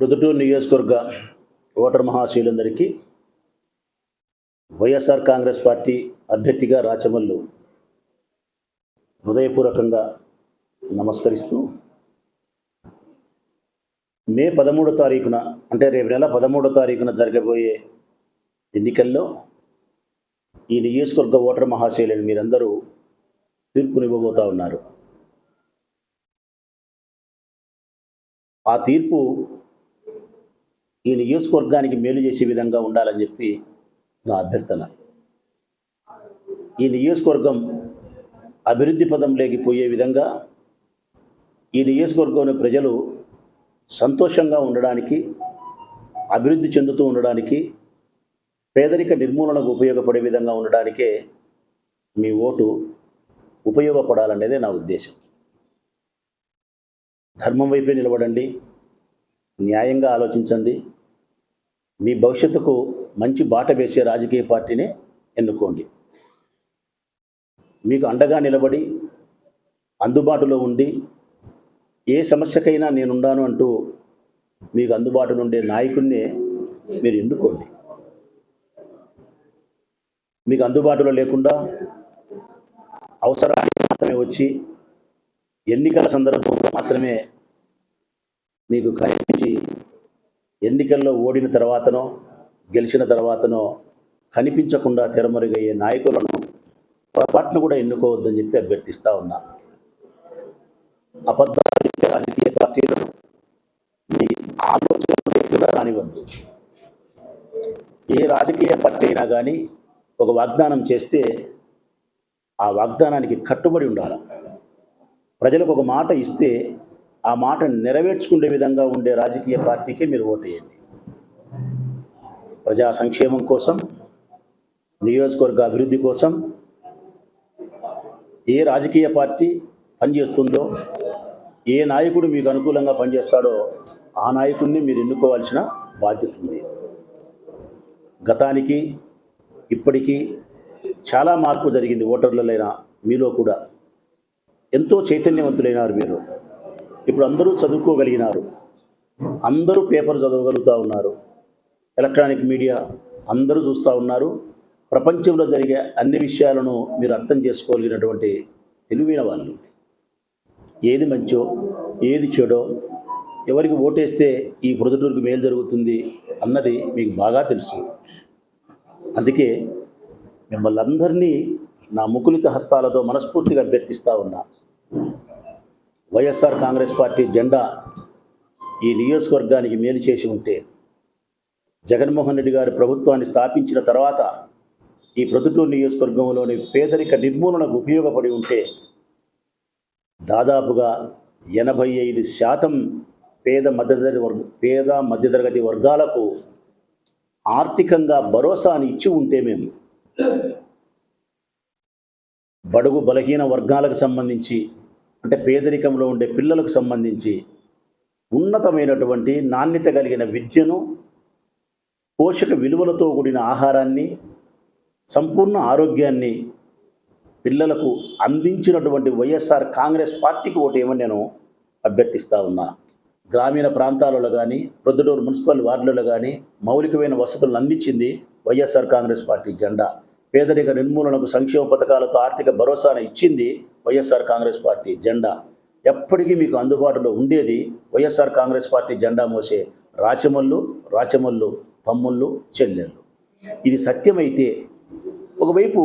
ప్రొద్దుటూరు నియోజకవర్గ ఓటర్ మహాశీలందరికీ YSR Congress party అభ్యర్థిగా రాచమల్లు హృదయపూర్వకంగా నమస్కరిస్తూ మే పదమూడో తారీఖున అంటే రేపు నెల పదమూడో తారీఖున జరగబోయే ఎన్నికల్లో ఈ నియోజకవర్గ ఓటర్ మహాశైలిని మీరందరూ తీర్పునివ్వబోతా ఉన్నారు. ఆ తీర్పు ఈ నియోజకవర్గానికి మేలు చేసే విధంగా ఉండాలని చెప్పి నా అభ్యర్థన. ఈ నియోజకవర్గం అభివృద్ధి పదంలోకి పోయే విధంగా ఈ నియోజకవర్గంలో ప్రజలు సంతోషంగా ఉండడానికి అభివృద్ధి చెందుతూ ఉండడానికి పేదరిక నిర్మూలనకు ఉపయోగపడే విధంగా ఉండడానికే మీ ఓటు ఉపయోగపడాలనేదే నా ఉద్దేశం. ధర్మం వైపే నిలబడండి న్యాయంగా ఆలోచించండి మీ భవిష్యత్తుకు మంచి బాట వేసే రాజకీయ పార్టీనే ఎన్నుకోండి. మీకు అండగా నిలబడి అందుబాటులో ఉండి ఏ సమస్యకైనా నేనుండాను అంటూ మీకు అందుబాటులో ఉండే నాయకుడినే మీరు ఎన్నుకోండి. మీకు అందుబాటులో లేకుండా అవసరానికి మాత్రమే వచ్చి ఎన్నికల సందర్భంలో మాత్రమే మీకు కనిపించి ఎన్నికల్లో ఓడిన తర్వాతనో గెలిచిన తర్వాతనో కనిపించకుండా తెరమరుగయ్యే నాయకులను పొరపాటును కూడా ఎన్నుకోవద్దని చెప్పి అభ్యర్థిస్తా ఉన్నా. అబద్ధాలు రాజకీయ పార్టీలు మీ ఆలోచన కూడా రానివ్వద్దు. ఏ రాజకీయ పార్టీ అయినా కానీ ఒక వాగ్దానం చేస్తే ఆ వాగ్దానానికి కట్టుబడి ఉండాలి. ప్రజలకు ఒక మాట ఇస్తే ఆ మాట నెరవేర్చుకునే విధంగా ఉండే రాజకీయ పార్టీకి మీరు ఓటేయండి ప్రజా సంక్షేమం కోసం నియోజకవర్గ అభివృద్ధి కోసం ఏ రాజకీయ పార్టీ పనిచేస్తుందో ఏ నాయకుడు మీకు అనుకూలంగా పనిచేస్తాడో ఆ నాయకుడిని మీరు ఎన్నుకోవాల్సిన బాధ్యత ఉంది. గతానికి ఇప్పటికీ చాలా మార్పు జరిగింది ఓటర్లైనా మీలో కూడా. ఎంతో చైతన్యవంతులైనారు మీరు. ఇప్పుడు అందరూ చదువుకోగలిగినారు. అందరూ పేపర్ చదవగలుగుతూ ఉన్నారు. ఎలక్ట్రానిక్ మీడియా అందరూ చూస్తూ ఉన్నారు. ప్రపంచంలో జరిగే అన్ని విషయాలను మీరు అర్థం చేసుకోగలిగినటువంటి తెలివైన వాళ్ళు. ఏది మంచో ఏది చెడో ఎవరికి ఓటేస్తే ఈ ప్రొద్దుటూరుకు మేలు జరుగుతుంది అన్నది మీకు బాగా తెలుసు. అందుకే మిమ్మల్ని అందరినీ నా ముకులిత హస్తాలతో మనస్ఫూర్తిగా అభ్యర్థిస్తూ ఉన్నా. వైఎస్ఆర్ కాంగ్రెస్ పార్టీ జెండా ఈ నియోజకవర్గానికి మేలు చేసి ఉంటే జగన్మోహన్ రెడ్డి గారు ప్రభుత్వాన్ని స్థాపించిన తర్వాత ఈ ప్రొద్దుటూరు నియోజకవర్గంలోని పేదరిక నిర్మూలనకు ఉపయోగపడి ఉంటే దాదాపుగా ఎనభై ఐదు శాతం పేద మధ్యతరగతి వర్గ పేద మధ్యతరగతి వర్గాలకు ఆర్థికంగా భరోసాని ఇచ్చి ఉంటే మేము బడుగు బలహీన వర్గాలకు సంబంధించి అంటే పేదరికంలో ఉండే పిల్లలకు సంబంధించి ఉన్నతమైనటువంటి నాణ్యత కలిగిన విద్యను పోషక విలువలతో కూడిన ఆహారాన్ని సంపూర్ణ ఆరోగ్యాన్ని పిల్లలకు అందించినటువంటి వైఎస్ఆర్ కాంగ్రెస్ పార్టీకి ఓటేమని నేను అభ్యర్థిస్తా ఉన్నా. గ్రామీణ ప్రాంతాలలో కానీ ప్రొద్దుటూరు మున్సిపల్ వార్డులలో కానీ మౌలికమైన వసతులను అందించింది వైఎస్ఆర్ కాంగ్రెస్ పార్టీ జెండా. పేదరిక నిర్మూలనకు సంక్షేమ పథకాలతో ఆర్థిక భరోసాను ఇచ్చింది వైఎస్ఆర్ కాంగ్రెస్ పార్టీ జెండా. ఎప్పటికీ మీకు అందుబాటులో ఉండేది వైఎస్ఆర్ కాంగ్రెస్ పార్టీ జెండా మోసే రాచమల్లు రాచమల్లు తమ్ముళ్ళు చెల్లెళ్ళు. ఇది సత్యమైతే ఒకవైపు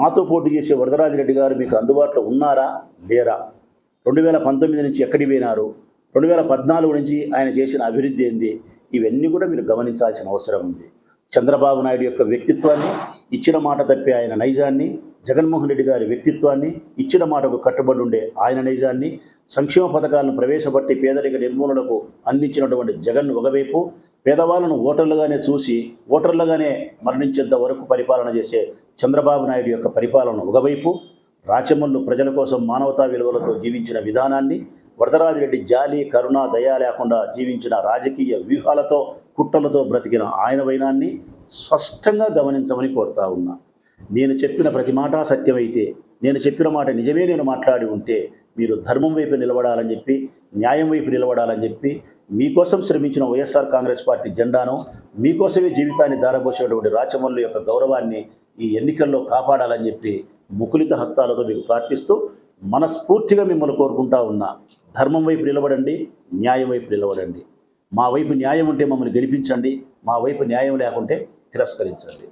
మాతో పోటీ చేసే వరదరాజరెడ్డి గారు మీకు అందుబాటులో ఉన్నారా లేరా? రెండు వేల పంతొమ్మిది నుంచి ఎక్కడికి పోయినారు? రెండు వేల పద్నాలుగు నుంచి ఆయన చేసిన అభివృద్ధి ఏంది? ఇవన్నీ కూడా మీరు గమనించాల్సిన అవసరం ఉంది. చంద్రబాబు నాయుడు యొక్క వ్యక్తిత్వాన్ని ఇచ్చిన మాట తప్పే ఆయన నైజాన్ని జగన్మోహన్ రెడ్డి గారి వ్యక్తిత్వాన్ని ఇచ్చిన మాటకు కట్టుబడి ఉండే ఆయన నైజాన్ని సంక్షేమ పథకాలను ప్రవేశపెట్టి పేదరిక నిర్మూలనకు అందించినటువంటి జగన్ ఒకవైపు పేదవాళ్ళను ఓటర్లుగానే చూసి ఓటర్లుగానే మరణించేంత వరకు పరిపాలన చేసే చంద్రబాబు నాయుడు యొక్క పరిపాలన ఒకవైపు రాచమల్లు ప్రజల కోసం మానవతా విలువలతో జీవించిన విధానాన్ని వరదరాజిరెడ్డి జాలి కరుణ దయ లేకుండా జీవించిన రాజకీయ వ్యూహాలతో కుట్రలతో బ్రతికిన ఆయన వైనాన్ని స్పష్టంగా గమనించమని కోరుతా ఉన్నా. నేను చెప్పిన ప్రతి మాట సత్యమైతే నేను చెప్పిన మాట నిజమే నేను మాట్లాడి ఉంటే మీరు ధర్మం వైపు నిలబడాలని చెప్పి న్యాయం వైపు నిలబడాలని చెప్పి మీకోసం శ్రమించిన వైఎస్ఆర్ కాంగ్రెస్ పార్టీ జెండాను మీకోసమే జీవితాన్ని దారబోసేటువంటి రాచమల్లు యొక్క గౌరవాన్ని ఈ ఎన్నికల్లో కాపాడాలని చెప్పి ముకులిత హస్తాలతో మీకు ప్రార్థిస్తూ మనస్ఫూర్తిగా మిమ్మల్ని కోరుకుంటా ఉన్నా. ధర్మం వైపు నిలబడండి న్యాయం వైపు నిలబడండి. మా వైపు న్యాయం ఉంటే మమ్మల్ని గెలిపించండి మా వైపు న్యాయం లేకుంటే తిరస్కరించండి.